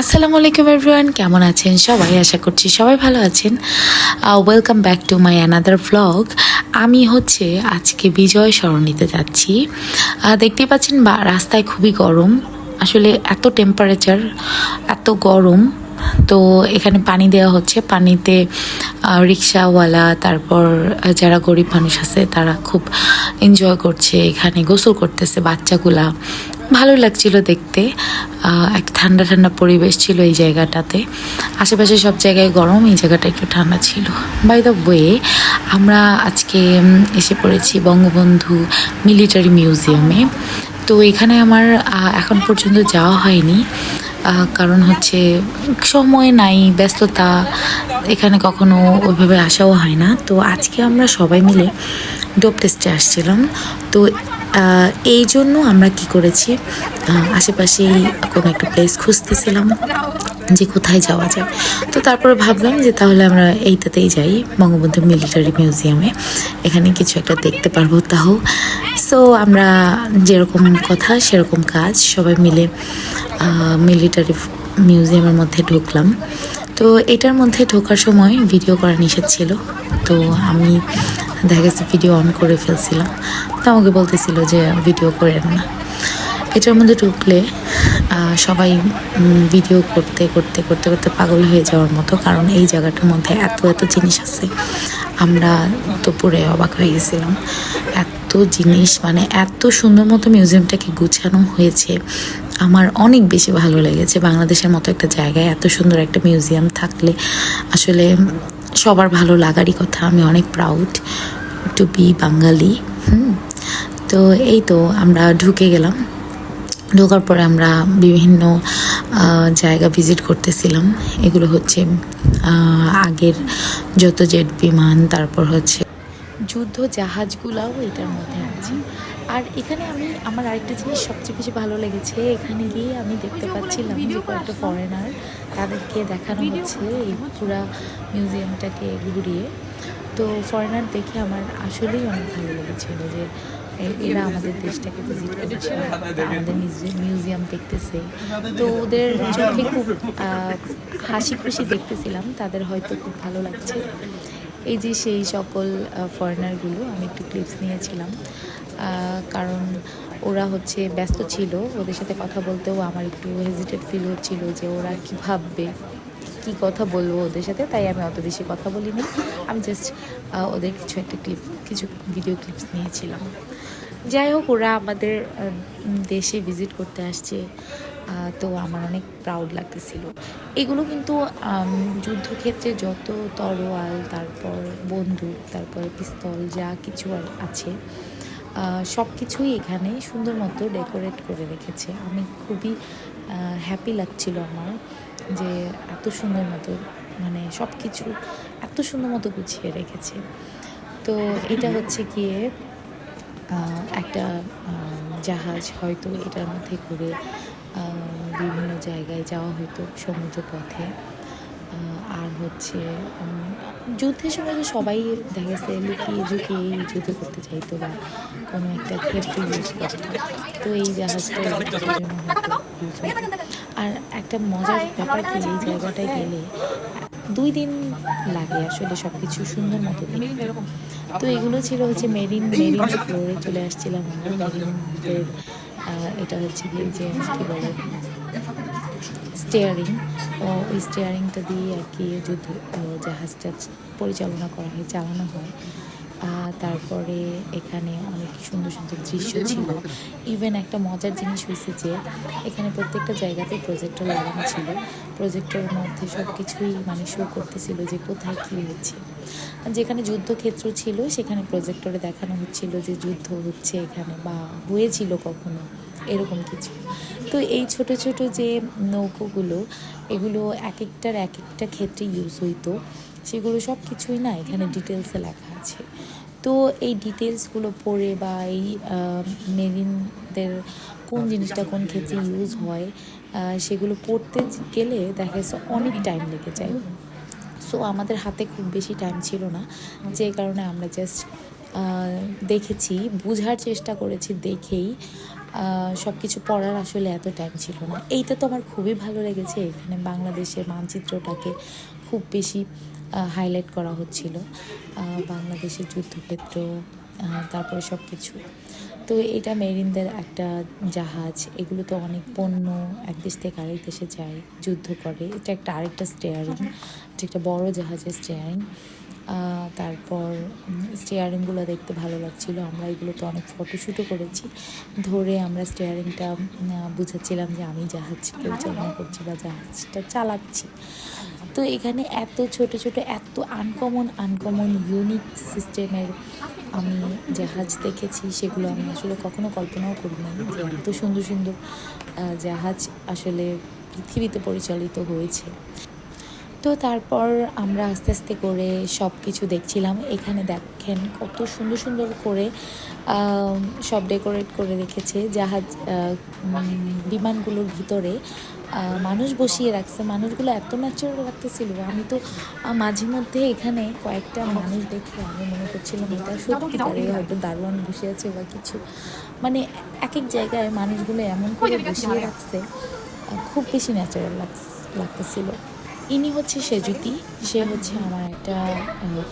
আসসালামু আলাইকুম এভরিওয়ান কেমন আছেন সবাই? আশা করছি সবাই ভালো আছেন। Welcome back to my another vlog আমি হচ্ছে আজকে বিজয় সরণিতে যাচ্ছি। আহ, দেখতেই পাচ্ছেন বা রাস্তায় খুবই গরম। আসলে এত টেম্পারেচার এত গরম। তো এখানে পানি দেওয়া হচ্ছে। পানিতে রিক্সাওয়ালা তারপর যারা গরিব মানুষ আছে তারা খুব এনজয় করছে। এখানে গোসল করতেছে বাচ্চাগুলা। ভালো লাগছিল দেখতে। এক ঠান্ডা ঠান্ডা পরিবেশ ছিল এই জায়গাটাতে। আশেপাশে সব জায়গায় গরম, এই জায়গাটা একটু ঠান্ডা ছিল। বাই দ্য ওয়ে আমরা আজকে এসে পড়েছি বঙ্গবন্ধু মিলিটারি মিউজিয়ামে। তো এখানে আমার এখন পর্যন্ত যাওয়া হয়নি। কারণ হচ্ছে সময় নাই, ব্যস্ততা, এখানে কখনো ওইভাবে আসাও হয় না। তো আজকে আমরা সবাই মিলে ডোপ টেস্টে আসছিলাম। তো এই জন্য আমরা কি করেছি? আহ, আশেপাশেই কোনো একটা প্লেস খুঁজতেছিলাম যে কোথায় যাওয়া যায়। তো তারপরে ভাবলাম যে তাহলে আমরা এইটাতেই যাই বঙ্গবন্ধু মিলিটারি মিউজিয়ামে এখানে কিছু একটা দেখতে পারব তাও। সো আমরা যেরকম কথা সেরকম কাজ সবাই মিলে মিলিটারি মিউজিয়ামের মধ্যে ঢুকলাম। তো এটার মধ্যে ঢোকার সময় ভিডিও করা নিষেধ ছিল। তো আমি দেখা গেছে ভিডিও অন করে ফেলছিলাম। তো আমাকে বলতেছিল যে ভিডিও করেন না। এটার মধ্যে ঢুকলে সবাই ভিডিও করতে করতে করতে করতে পাগল হয়ে যাওয়ার মতো। কারণ এই জায়গাটার মধ্যে এত এত জিনিস আছে। আমরা তো পুরে অবাক হয়ে গেছিলাম। এত জিনিস মানে এত সুন্দর মতো মিউজিয়ামটাকে গুছানো হয়েছে। আমার অনেক বেশি ভালো লেগেছে। বাংলাদেশের মতো একটা জায়গায় এত সুন্দর একটা মিউজিয়াম থাকলে, আসলে সবার ভালো লাগারই কথা, আমি অনেক প্রাউড টু বি বাঙালি, হুম। তো এই তো আমরা ঢুকে গেলাম। ঢোকার পরে আমরা বিভিন্ন জায়গা ভিজিট করতেছিলাম। এগুলো হচ্ছে আগের যত জেট বিমান, তারপর হচ্ছে যুদ্ধ জাহাজগুলাও এটার মধ্যে আছে। আর এখানে আমি আমার আরেকটা জিনিস সবচেয়ে বেশি ভালো লেগেছে এখানে গিয়ে আমি দেখতে পাচ্ছিলাম যে কয়েকটা ফরেনার তাদেরকে দেখানো হচ্ছে এই পুরা মিউজিয়ামটাকে ঘুরিয়ে। তো ফরেনার দেখে আমার আসলেই অনেক ভালো লেগেছিল যে এরা আমাদের দেশটাকে ভিজিট করছে আমাদের মিউজি- মিউজিয়াম দেখতেছে। তো ওদের চোখে খুব হাসি খুশি দেখতেছিলাম তাদের হয়তো খুব ভালো লাগছে। এই যে সেই সকল ফরেনারগুলো আমি একটু ক্লিপস নিয়েছিলাম। কারণ ওরা হচ্ছে ব্যস্ত ছিল। ওদের সাথে কথা বলতেও আমার একটু হেজিটেড ফিল হচ্ছিল যে ওরা কী ভাববে, কি কথা বলব ওদের সাথে, তাই আমি অত বেশি কথা বলিনি। আমি জাস্ট ওদের কিছু একটা ক্লিপ কিছু ভিডিও ক্লিপস নিয়েছিলাম। যাই হোক, ওরা আমাদের দেশে ভিজিট করতে আসছে। তো আমার অনেক প্রাউড লাগতেছিল। এগুলো কিন্তু যুদ্ধক্ষেত্রে যত তরোয়াল, তারপর বন্দুক, তারপর পিস্তল, যা কিছু আছে সব কিছুই এখানে সুন্দর মতো ডেকোরেট করে রেখেছে। আমি খুবই হ্যাপি লাগছিল আমার যে এত সুন্দর মতো মানে সব কিছু এত সুন্দর মতো গুছিয়ে রেখেছে। তো এটা হচ্ছে গিয়ে একটা জাহাজ হয়তো এটার মধ্যে আহ, বিভিন্ন জায়গায় যাওয়া হতো সমুদ্র পথে আর হচ্ছে যুদ্ধের সময় তো সবাই দেখা গেছে লুকিয়ে ঝুঁকিয়ে যুদ্ধ করতে চাইতো বা কোনো একটা ক্ষেত্রে ইউজ করতো। তো এই জাহাজটা জন্য হয়তো ইউজ হতো। আর একটা মজার ব্যাপার কি এই জায়গাটায় গেলে দুই দিন লাগে আসলে সব কিছু সুন্দর মতো দেখতে। তো এগুলো ছিল হচ্ছে মেরিন মেরিন ফ্লোরে চলে আসছিলাম আমরা। মেরিনদের এটা হচ্ছে গিয়ে যে কী বলে স্টিয়ারিং ওই স্টিয়ারিংটা দিয়ে আর কি যুদ্ধ জাহাজটা পরিচালনা করা হয়, চালানো হয়। তারপরে এখানে অনেক সুন্দর সুন্দর দৃশ্য ছিল। ইভেন একটা মজার জিনিস হয়েছে যে, এখানে প্রত্যেকটা জায়গাতে প্রজেক্টর লাগানো ছিল। প্রজেক্টরের মধ্যে সব কিছুই মানে শো করতেছিল যে কোথায় কী হচ্ছে। যেখানে যুদ্ধক্ষেত্র ছিল, সেখানে প্রজেক্টরে দেখানো হচ্ছিল যে যুদ্ধ হচ্ছে এখানে বা হয়েছিল কখনো। এরকম কিছু। তো এই ছোট ছোট যে নৌকোগুলো, এগুলো এক একটার এক একটা ক্ষেত্রে ইউজ হইতো। সেগুলো সব কিছুই না এখানে ডিটেলসে লেখা আছে। তো এই ডিটেলসগুলো পড়ে বা এই মেরিনদের কোন জিনিসটা কোন ক্ষেত্রে ইউজ হয় সেগুলো পড়তে গেলে দেখা যাচ্ছে অনেক টাইম লেগে যায়। সো আমাদের হাতে খুব বেশি টাইম ছিল না। যে কারণে আমরা জাস্ট দেখেছি, বোঝার চেষ্টা করেছি দেখেই। সব কিছু পড়ার আসলে এত টাইম ছিল না। এইটা তো আমার খুবই ভালো লেগেছে। এখানে বাংলাদেশের মানচিত্রটাকে খুব বেশি হাইলাইট করা হচ্ছিল। বাংলাদেশের যুদ্ধক্ষেত্র তারপরে সব কিছু তো এটা মেরিনদের একটা জাহাজ। এগুলো তো অনেক পণ্য, এক দেশ থেকে আরেক দেশে যায়, যুদ্ধ করে। এটা একটা আরেকটা স্টেয়ারিং এটা একটা বড় জাহাজের স্টেয়ারিং তারপর স্টেয়ারিংগুলো দেখতে ভালো লাগছিল। আমরা এগুলোতে অনেক ফটোশ্যুটও করেছি। ধরে আমরা স্টেয়ারিংটা বুঝাচ্ছিলাম যে আমি জাহাজ পরিচালনা করছি বা জাহাজটা চালাচ্ছি। তো এখানে এত ছোট ছোট, এত আনকমন আনকমন ইউনিক সিস্টেমের আমি জাহাজ দেখেছি। সেগুলো আমি আসলে কখনো কল্পনাও করি নাই যে এত সুন্দর সুন্দর জাহাজ আসলে পৃথিবীতে পরিচালিত হয়েছে। তো তারপর আমরা আস্তে আস্তে করে সব কিছু দেখছিলাম। এখানে দেখেন কত সুন্দর সুন্দর করে সব ডেকোরেট করে রেখেছে জাহাজ বিমানগুলোর ভিতরে। মানুষ বসিয়ে রাখছে, মানুষগুলো এত ন্যাচারাল লাগতেছিল। আমি তো মাঝে মধ্যে এখানে কয়েকটা মানুষ দেখে আমি মনে করছিলাম, এটা সত্যিকারে হয়তো দারোয়ান বসে আছে বা কিছু। মানে এক এক জায়গায় মানুষগুলো এমন করে বসিয়ে রাখছে খুব বেশি ন্যাচারাল লাগতেছিল। ইনি হচ্ছে সেজুতি, সে হচ্ছে আমার একটা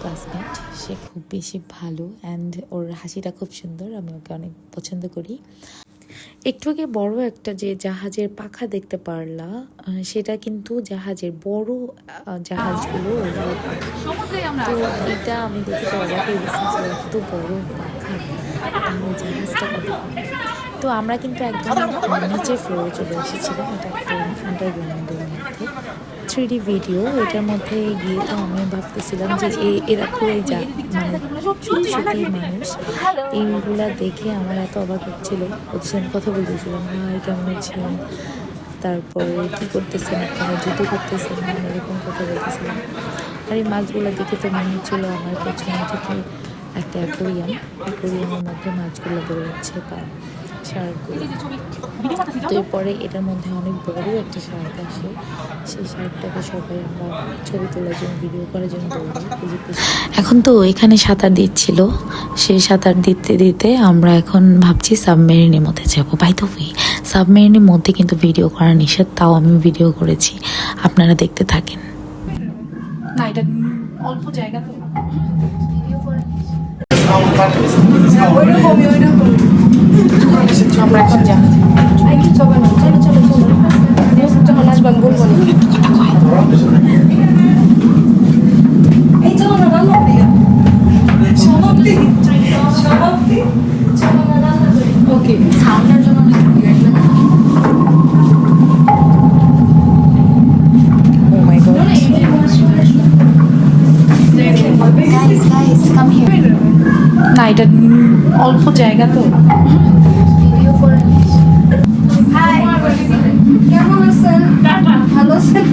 ক্লাসমেট সে খুব বেশি ভালো অ্যান্ড ওর হাসিটা খুব সুন্দর, আমি ওকে অনেক পছন্দ করি। একটু আগে বড় একটা যে জাহাজের পাখা দেখতে পারলা সেটা কিন্তু জাহাজের বড় জাহাজগুলো তো এটা আমি দেখে তো এত বড় পাখা। তাহলে জাহাজটা কত? তো আমরা কিন্তু একদম নিচের ফ্লোরে চলে এসেছিলাম, এটা একটা আন্ডারগ্রাউন্ডের মধ্যে থ্রি ভিডিও, এটার মধ্যে গিয়ে তো আমি ভাবতেছিলাম যে এরা পুরোই যা মানে সত্যি মানুষ। এইগুলা দেখে আমার এত অবাক হচ্ছিল। ওদের সঙ্গে কথা বলতেছিলাম, হাই, কেমন আছেন? তারপরে, কী করতেছেন আপনারা? যুদ্ধ করতেছেন? এরকম কথা বলতেছিলাম। আর এই মাছগুলো দেখে তো মনে হচ্ছিল আমার পেছনে থেকে একটা অ্যাকোরিয়াম। অ্যাকোরিয়ামের মধ্যে মাছগুলো বেরোচ্ছে বা শার্কগুলো তো এরপরে এটার মধ্যে অনেক বড় একটা শার্ক আসে। সেই শার্কটাকে সবাই আমরা ছবি তোলার জন্য ভিডিও করার জন্য এখন তো এখানে সাঁতার দিচ্ছিল। সেই সাঁতার দিতে দিতে আমরা এখন ভাবছি সাবমেরিনের মধ্যে যাব। বাই দ্য ওয়ে সাবমেরিনের মধ্যে কিন্তু ভিডিও করা নিষেধ তাও আমি ভিডিও করেছি। আপনারা দেখতে থাকেন। না এটা অল্প জায়গা তো। আমরা এখন যাচ্ছি চলো চলো চলো চলো যখন বলব না রান্না করি ওকে সাউন্ডের জন্য ও my god Guys, guys, come না এটা অল্প জায়গা তো. কেমন আছেন? ভালো আছেন?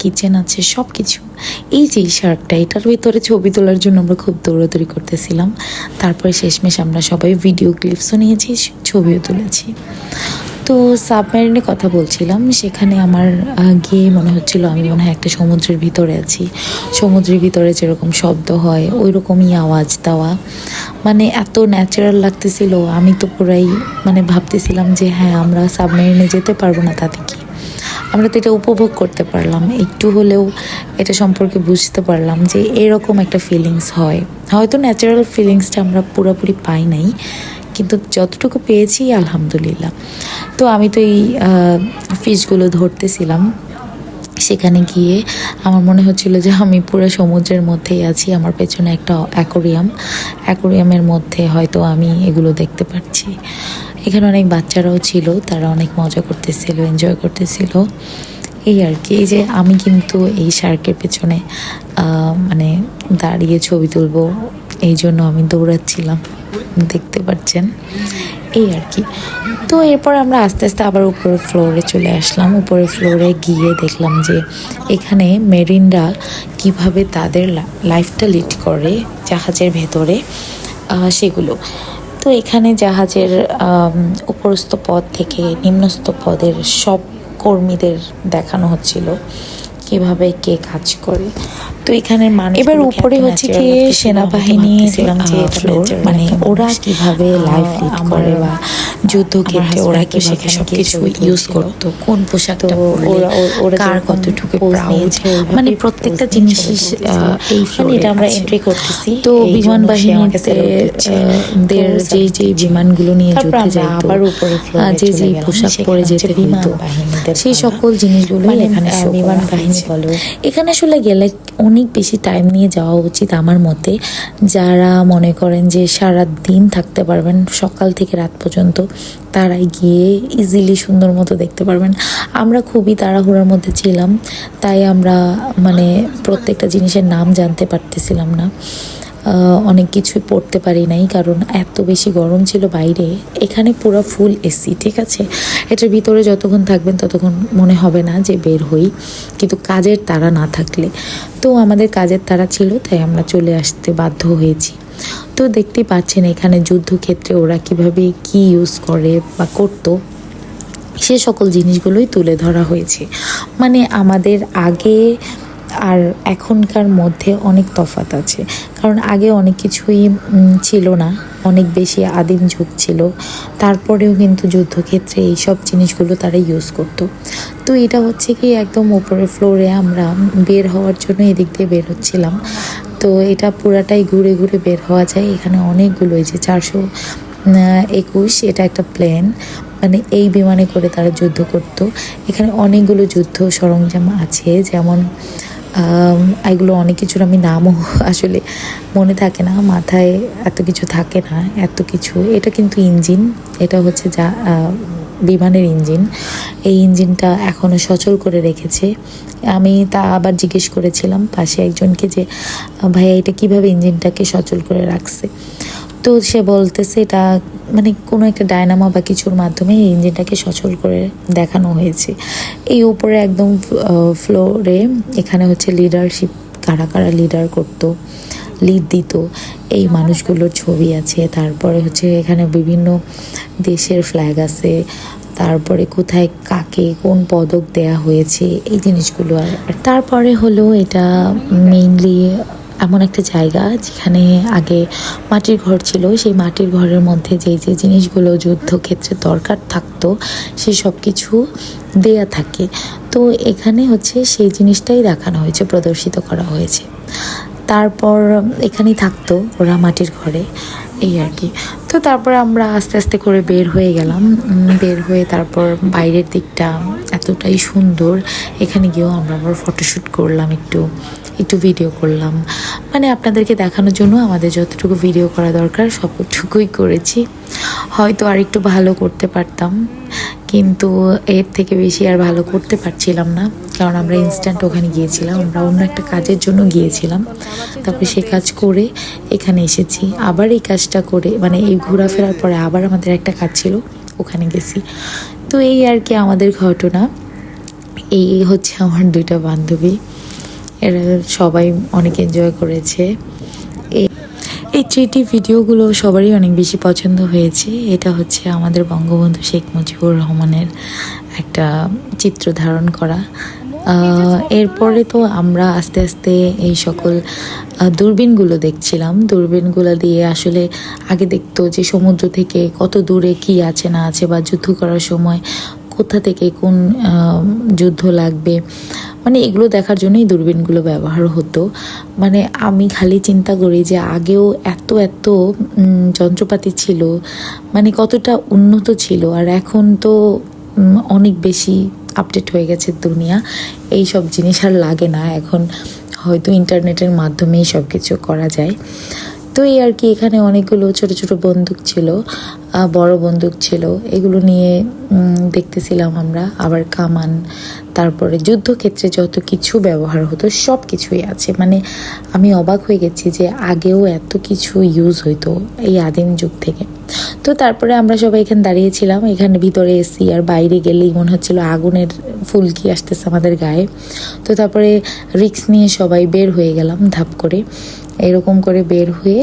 কিচেন আছে সব কিছু এই যে শার্কটা, এটার ভিতরে ছবি তোলার জন্য আমরা খুব দৌড়াদৌড়ি করতেছিলাম। তারপরে শেষমেশ আমরা সবাই ভিডিও ক্লিপসও নিয়েছি, ছবিও তুলেছি। তো সাবমেরিনের কথা বলছিলাম, সেখানে আমার গিয়ে মনে হচ্ছিল আমি মনে হয় একটা সমুদ্রের ভিতরে আছি। সমুদ্রের ভিতরে যেরকম শব্দ হয় ওই রকমই আওয়াজ দেওয়া। মানে এত ন্যাচারাল লাগতেছিল, আমি তো পুরাই মানে ভাবতেছিলাম যে হ্যাঁ আমরা সাবমেরিনে যেতে পারব না, তাতে কি আমরা তো এটা উপভোগ করতে পারলাম। একটু হলেও এটা সম্পর্কে বুঝতে পারলাম যে এরকম একটা ফিলিংস হয়। হয়তো ন্যাচারাল ফিলিংসটা আমরা পুরোপুরি পাই নাই, কিন্তু যতটুকু পেয়েছি আলহামদুলিল্লাহ। তো আমি তো এই ফিশগুলো ধরতেছিলাম। সেখানে গিয়ে আমার মনে হচ্ছিল যে আমি পুরো সমুদ্রের মধ্যেই আছি, আমার পেছনে একটা অ্যাকোরিয়াম অ্যাকোরিয়ামের মধ্যে হয়তো আমি এগুলো দেখতে পাচ্ছি এখানে অনেক বাচ্চারাও ছিল, তারা অনেক মজা করতেছিল এনজয় করতেছিল। এই আর কি, এই যে আমি কিন্তু এই শার্কের পেছনে মানে দাঁড়িয়ে ছবি তুলবো, এই জন্য আমি দৌড়াচ্ছিলাম, দেখতে পাচ্ছেন? এই আর কি। তো এরপর আমরা আস্তে আস্তে আবার উপরের ফ্লোরে চলে আসলাম, উপরের ফ্লোরে গিয়ে দেখলাম যে এখানে মেরিনরা কীভাবে তাদের লাইফটা লিড করে জাহাজের ভেতরে সেগুলো। তো এখানে জাহাজের উপরস্থ পদ থেকে নিম্নস্থ পদের সব কর্মীদের দেখানো হচ্ছিল, কীভাবে কে কাজ করে। তো এখানে মানুষ এবার উপরে হচ্ছে কি সেনাবাহিনী ফ্লোর মানে ওরা কীভাবে লাইফ লিড করে বা যুদ্ধক্ষেত্রে ওরা কি সেখানে সবকিছু ইউজ করতো? কোন পোশাকটা ওরা ওরা কার কতটুকু প্রাউড মানে প্রত্যেকটা জিনিস এই মানে এটা আমরা এন্ট্রি করতেছি। তো বিমান বাহিনীতে দের যে যে বিমানগুলো নিয়ে যুদ্ধে যাইতো আবার উপরে যে যে পোশাক পরে যেতে হতো সেই সকল জিনিসগুলো এখানে বিমান বাহিনী বলো। এখানে আসলে গেলে অনেক বেশি টাইম নিয়ে যাওয়া উচিত আমার মতে। যারা মনে করেন যে সারা দিন থাকতে পারবেন, সকাল থেকে রাত পর্যন্ত তারাই গিয়ে ইজিলি সুন্দর মতো দেখতে পারবেন। আমরা খুবই তাড়াহুড়ার মধ্যে ছিলাম, তাই আমরা মানে প্রত্যেকটা জিনিসের নাম জানতে পারতেছিলাম না। অনেক কিছুই পড়তে পারি নাই, কারণ এত বেশি গরম ছিল বাইরে। এখানে পুরো ফুল এসি ঠিক আছে? এটার ভিতরে যতক্ষণ থাকবেন ততক্ষণ মনে হবে না যে বের হই, কিন্তু কাজের তারা না থাকলে। তো আমাদের কাজের তারা ছিল, তাই আমরা চলে আসতে বাধ্য হয়েছি। তো দেখতেই পাচ্ছেন এখানে যুদ্ধক্ষেত্রে ওরা কীভাবে কি ইউজ করে বা করতো। সে সকল জিনিসগুলোই তুলে ধরা হয়েছে। মানে আমাদের আগে আর এখনকার মধ্যে অনেক তফাৎ আছে। কারণ আগে অনেক কিছুই ছিল না। অনেক বেশি আদিম যুগ ছিল। তারপরেও কিন্তু যুদ্ধক্ষেত্রে এই সব জিনিসগুলো তারা ইউজ করতো। তো এটা হচ্ছে কি, একদম উপরের ফ্লোরে আমরা বের হওয়ার জন্য এদিক দিয়ে বের হচ্ছিলাম। তো এটা পুরাটাই ঘুরে ঘুরে বের হওয়া যায়। এখানে অনেকগুলো এই যে চারশো একুশ, এটা একটা প্লেন মানে এই বিমানে করে তারা যুদ্ধ করত। এখানে অনেকগুলো যুদ্ধ সরঞ্জাম আছে। যেমন এগুলো অনেক কিছুর আমি নামও আসলে মনে থাকে না, মাথায় এত কিছু থাকে না, এত কিছু। এটা কিন্তু ইঞ্জিন, এটা হচ্ছে যা বিমানের ইঞ্জিন। এই ইঞ্জিনটা এখনও সচল করে রেখেছে। আমি তা আবার জিজ্ঞেস করেছিলাম পাশে একজনকে যে, ভাইয়া, এটা কীভাবে ইঞ্জিনটাকে সচল করে রাখছে? তো সে বলতেছে এটা মানে কোনো একটা ডায়নামা বা কিছুর মাধ্যমে এই ইঞ্জিনটাকে সচল করে দেখানো হয়েছে। এই উপরে একদম ফ্লোরে এখানে হচ্ছে লিডারশিপ কারা কারা লিডার করতো লিড দিত, এই মানুষগুলোর ছবি আছে। তারপরে হচ্ছে এখানে বিভিন্ন দেশের ফ্ল্যাগ আছে। তারপরে কোথায় কাকে কোন পদক দেয়া হয়েছে, এই জিনিসগুলো আর তারপরে হলো এটা মেইনলি এমন একটা জায়গা যেখানে আগে মাটির ঘর ছিল। সেই মাটির ঘরের মধ্যে যে যে জিনিসগুলো যুদ্ধক্ষেত্রে দরকার থাকতো, সেই সব কিছু দেয়া থাকে। তো এখানে হচ্ছে সেই জিনিসটাই দেখানো হয়েছে, প্রদর্শিত করা হয়েছে। তারপর এখানেই থাকতো ওরা মাটির ঘরে, এই আর কি। তো তারপর আমরা আস্তে আস্তে করে বের হয়ে গেলাম। বের হয়ে তারপর বাইরের দিকটা এতটাই সুন্দর। এখানে গিয়েও আমরা আবার ফটোশ্যুট করলাম একটু। একটু ভিডিও করলাম। মানে আপনাদেরকে দেখানোর জন্য আমাদের যতটুকু ভিডিও করা দরকার, সবটুকুই করেছি। হয়তো আর একটু ভালো করতে পারতাম, কিন্তু এর থেকে বেশি আর ভালো করতে পারছিলাম না। কারণ আমরা ইনস্ট্যান্ট ওখানে গিয়েছিলাম, আমরা অন্য একটা কাজের জন্য গিয়েছিলাম। তারপরে সে কাজ করে এখানে এসেছি। আবার এই কাজটা করে মানে এই ঘোরাফেরার পরে আবার আমাদের একটা কাজ ছিল, ওখানে গেছি। তো এই আর কি আমাদের ঘটনা। এই হচ্ছে আমার দুইটা বান্ধবী। এরা সবাই অনেক এনজয় করেছে। এই থ্রিটি ভিডিওগুলো সবারই অনেক বেশি পছন্দ হয়েছে। এটা হচ্ছে আমাদের বঙ্গবন্ধু শেখ মুজিবুর রহমানের একটা চিত্র ধারণ করা। এরপরে তো আমরা আস্তে আস্তে এই সকল দূরবীনগুলো দেখছিলাম। দূরবীনগুলো দিয়ে আসলে আগে দেখতো যে সমুদ্র থেকে কত দূরে কি আছে না আছে বা যুদ্ধ করার সময় কোথা থেকে কোন যুদ্ধ লাগবে? মানে এগুলো দেখার জন্যই দূরবীনগুলো ব্যবহার হতো। মানে আমি খালি চিন্তা করি যে আগেও এত এত যন্ত্রপাতি ছিল মানে কতটা উন্নত ছিল, আর এখন তো অনেক বেশি আপডেট হয়ে গেছে দুনিয়া। এই সব জিনিস আর লাগে না। এখন হয়তো ইন্টারনেটের মাধ্যমেই সব কিছু করা যায়। তো এই আর কি এখানে অনেকগুলো ছোট ছোট বন্দুক ছিল বড় বন্দুক ছিল। এগুলো নিয়ে দেখতেছিলাম আমরা। আবার কামান, তারপরে যুদ্ধক্ষেত্রে যত কিছু ব্যবহার হতো সব কিছুই আছে। মানে আমি অবাক হয়ে গেছি যে আগেও এত কিছু ইউজ হইতো এই আদিম যুগ থেকে। তো তারপরে আমরা সবাই এখানে দাঁড়িয়েছিলাম। এখানে ভিতরে এসি আর বাইরে গেলেই মনে হচ্ছিল আগুনের ফুলকি আসতেছে আমাদের গায়ে। তো তারপরে রিক্স নিয়ে সবাই বের হয়ে গেলাম ধাপ করে। এরকম করে বের হয়ে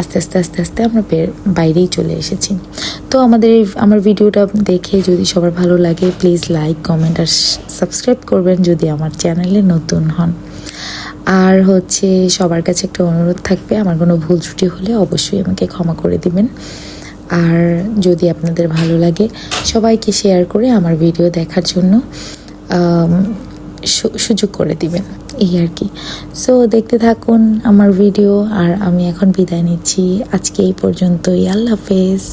আস্তে আস্তে আস্তে আস্তে আমরা বাইরেই চলে এসেছি। তো আমাদের আমার ভিডিওটা দেখে যদি সবার ভালো লাগে প্লিজ লাইক কমেন্ট আর সাবস্ক্রাইব করবেন যদি আমার চ্যানেলে নতুন হন। আর হচ্ছে সবার কাছে একটা অনুরোধ থাকবে, আমার কোনো ভুল ত্রুটি হলে অবশ্যই আমাকে ক্ষমা করে দিবেন। আর যদি আপনাদের ভালো লাগে, সবাইকে শেয়ার করে আমার ভিডিও দেখার জন্য সুযোগ করে দিবেন এই আর কি। সো দেখতে থাকুন আমার ভিডিও আর আমি এখন বিদায় নিচ্ছি। আজকে এই পর্যন্তই। আল্লাহ হাফেজ।